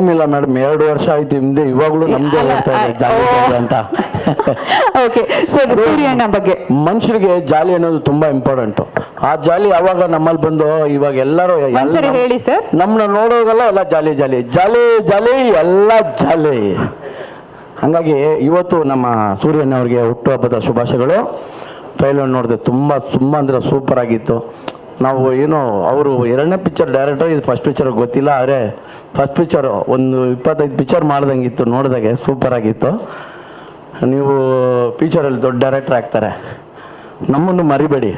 ಇಲ್ಲ ಮೇಡಮ್ ಎರಡು ವರ್ಷ ಆಯ್ತು ಹಿಂದೆ ಇವಾಗಲೂ ನಮ್ದೇ ಇದೆ ಜಾಲಿ. ಜಾಲಿ ಅಂತ. ಓಕೆ ಸರಿ ಸೂರ್ಯಣ್ಣ ಬಗ್ಗೆ. ಮನುಷ್ಯರಿಗೆ ಜಾಲಿ ಅನ್ನೋದು ತುಂಬಾ ಇಂಪಾರ್ಟೆಂಟ್ ಆ ಜಾಲಿ ಯಾವಾಗ ನಮ್ಮಲ್ಲಿ ಬಂದು ಇವಾಗ ಎಲ್ಲರೂ ಒಂದ್ಸರಿ ಹೇಳಿ ಸರ್ ನಮ್ಮನ್ನ ನೋಡೋಗಲ್ಲ ಎಲ್ಲ ಜಾಲಿ ಜಾಲಿ. ಜಾಲಿ ಜಾಲಿ ಎಲ್ಲ ಜಾಲಿ. ಹಾಗಾಗಿ ಇವತ್ತು ನಮ್ಮ ಸೂರ್ಯಣ್ಣ ಅವ್ರಿಗೆ ಹುಟ್ಟುಹಬ್ಬದ ಶುಭಾಶಯಗಳು. ಟ್ರೈಲರ್ ನೋಡಿದೆ ತುಂಬ ತುಂಬ ಅಂದರೆ ಸೂಪರ್ ಆಗಿತ್ತು. ನಾವು ಏನು ಅವರು ಎರಡನೇ ಪಿಕ್ಚರ್ ಡೈರೆಕ್ಟರ್ ಇದು ಫಸ್ಟ್ ಪಿಕ್ಚರ್ ಗೊತ್ತಿಲ್ಲ ಆದರೆ ಫಸ್ಟ್ ಪಿಕ್ಚರು ಒಂದು ಇಪ್ಪತ್ತೈದು ಪಿಕ್ಚರ್ ಮಾಡ್ದಂಗಿತ್ತು ನೋಡಿದಾಗೆ ಸೂಪರ್ ಆಗಿತ್ತು. ನೀವು ಪಿಕ್ಚರಲ್ಲಿ ದೊಡ್ಡ ಡೈರೆಕ್ಟರ್ ಆಗ್ತಾರೆ. ನಮ್ಮನ್ನು ಮರಿಬೇಡಿ.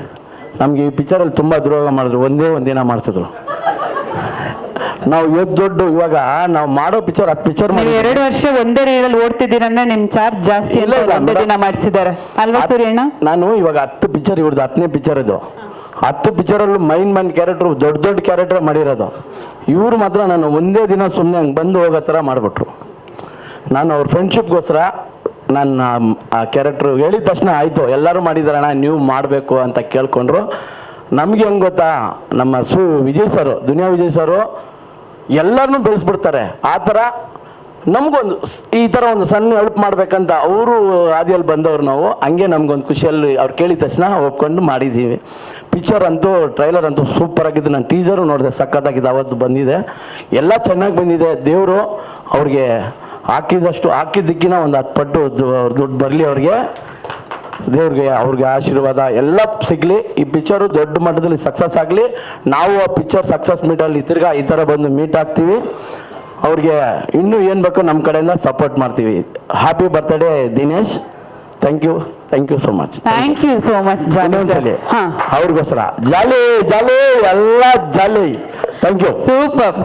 ನಮಗೆ ಈ ಪಿಕ್ಚರಲ್ಲಿ ತುಂಬ ದ್ರೋಹ ಮಾಡಿದ್ರು ಒಂದೇ ಒಂದಿನ ಮಾಡಿಸಿದ್ರು. ನಾವು ಇವತ್ತು ದೊಡ್ಡ ಇವಾಗ ನಾವು ಮಾಡೋ ಪಿಕ್ಚರ್ ಹತ್ತು ಪಿಕ್ಚರ್ ಮಾಡಿ ಎರಡು ವರ್ಷ ಒಂದೇ ರೀಲಲ್ಲಿ ಓಡ್ತಿದ್ದೀರನ್ನ ನಿಮ್ಮ ಚಾರ್ಜ್ ಜಾಸ್ತಿ ಇಲ್ಲ, ಒಂದೇ ದಿನ ಮಾಡಿಸಿದ್ದಾರೆ. ಅಲ್ವಾ ಸೂರ್ಯಣ್ಣ? ನಾನು ಇವಾಗ ಹತ್ತು ಪಿಕ್ಚರ್ ಇವ್ರದ್ದು ಹತ್ತನೇ ಪಿಕ್ಚರ್ ಇದು. ಹತ್ತು ಪಿಕ್ಚರಲ್ಲೂ ಮೈನ್ ಮೈನ್ ಕ್ಯಾರೆಕ್ಟ್ರು ದೊಡ್ಡ ದೊಡ್ಡ ಕ್ಯಾರೆಕ್ಟರ್ ಮಾಡಿರೋದು. ಇವರು ಮಾತ್ರ ನಾನು ಒಂದೇ ದಿನ ಸುಮ್ಮನೆ ಹಂಗೆ ಬಂದು ಹೋಗೋ ಥರ ಮಾಡಿಬಿಟ್ರು. ನಾನು ಅವ್ರ ಫ್ರೆಂಡ್ಶಿಪ್ಗೋಸ್ಕರ ನನ್ನ, ಆ ಕ್ಯಾರೆಕ್ಟ್ರು ಹೇಳಿದ ತಕ್ಷಣ ಆಯಿತು, ಎಲ್ಲರೂ ಮಾಡಿದಾರಣ್ಣ ನೀವು ಮಾಡಬೇಕು ಅಂತ ಕೇಳ್ಕೊಂಡ್ರು. ನಮಗೆ ಹೆಂಗೆ ಗೊತ್ತಾ, ನಮ್ಮ ಸು ವಿಜಯ್ ಸರು, ದುನಿಯಾ ವಿಜಯ್ ಸರು ಎಲ್ಲರನ್ನೂ ಬೆಳೆಸ್ಬಿಡ್ತಾರೆ. ಆ ಥರ ನಮಗೊಂದು ಈ ಥರ ಒಂದು ಸಣ್ಣ ಹೆಲ್ಪ್ ಮಾಡಬೇಕಂತ ಅವರು ಹಾದಿಯಲ್ಲಿ ಬಂದವ್ರು ನಾವು. ಹಂಗೆ ನಮಗೊಂದು ಖುಷಿಯಲ್ಲಿ ಅವ್ರು ಕೇಳಿದ ತಕ್ಷಣ ಒಪ್ಕೊಂಡು ಮಾಡಿದ್ದೀವಿ ಪಿಕ್ಚರ್ ಅಂತೂ ಟ್ರೈಲರ್ ಅಂತೂ ಸೂಪರ್ ಆಗಿದ್ದು, ನಾನು ಟೀಸರು ನೋಡಿದೆ, ಸಖತ್ತಾಗಿದೆ, ಅವತ್ತು ಬಂದಿದೆ. ಎಲ್ಲ ಚೆನ್ನಾಗಿ ಬಂದಿದೆ. ದೇವರು ಅವ್ರಿಗೆ ಹಾಕಿದಷ್ಟು ಹಾಕಿದ್ದಕ್ಕಿನ ಒಂದು ಹತ್ತು ಪಟ್ಟು ದುಡ್ಡು ಬರಲಿ ಅವ್ರಿಗೆ. ದೇವ್ರಿಗೆ, ಅವ್ರಿಗೆ ಆಶೀರ್ವಾದ. ಎಲ್ಲ ಸಿಗಲಿ. ಈ ಪಿಕ್ಚರು ದೊಡ್ಡ ಮಟ್ಟದಲ್ಲಿ ಸಕ್ಸಸ್ ಆಗಲಿ. ನಾವು ಆ ಪಿಕ್ಚರ್ ಸಕ್ಸಸ್ ಮೀಟಲ್ಲಿ ತಿರ್ಗಾ ಈ ಥರ ಬಂದು ಮೀಟ್ ಆಗ್ತೀವಿ. ಅವ್ರಿಗೆ ಇನ್ನೂ ಏನು ಬೇಕು ನಮ್ಮ ಕಡೆಯಿಂದ ಸಪೋರ್ಟ್ ಮಾಡ್ತೀವಿ. Happy birthday Dinesh. Thank you thank you so much thank you so much Jolly ಅವ್ರಿಗೋಸ್ಕರ. ಜಾಲಿ ಜಾಲಿ ಎಲ್ಲ ಜಾಲಿ ಥ್ಯಾಂಕ್ ಯು ಸೂಪರ್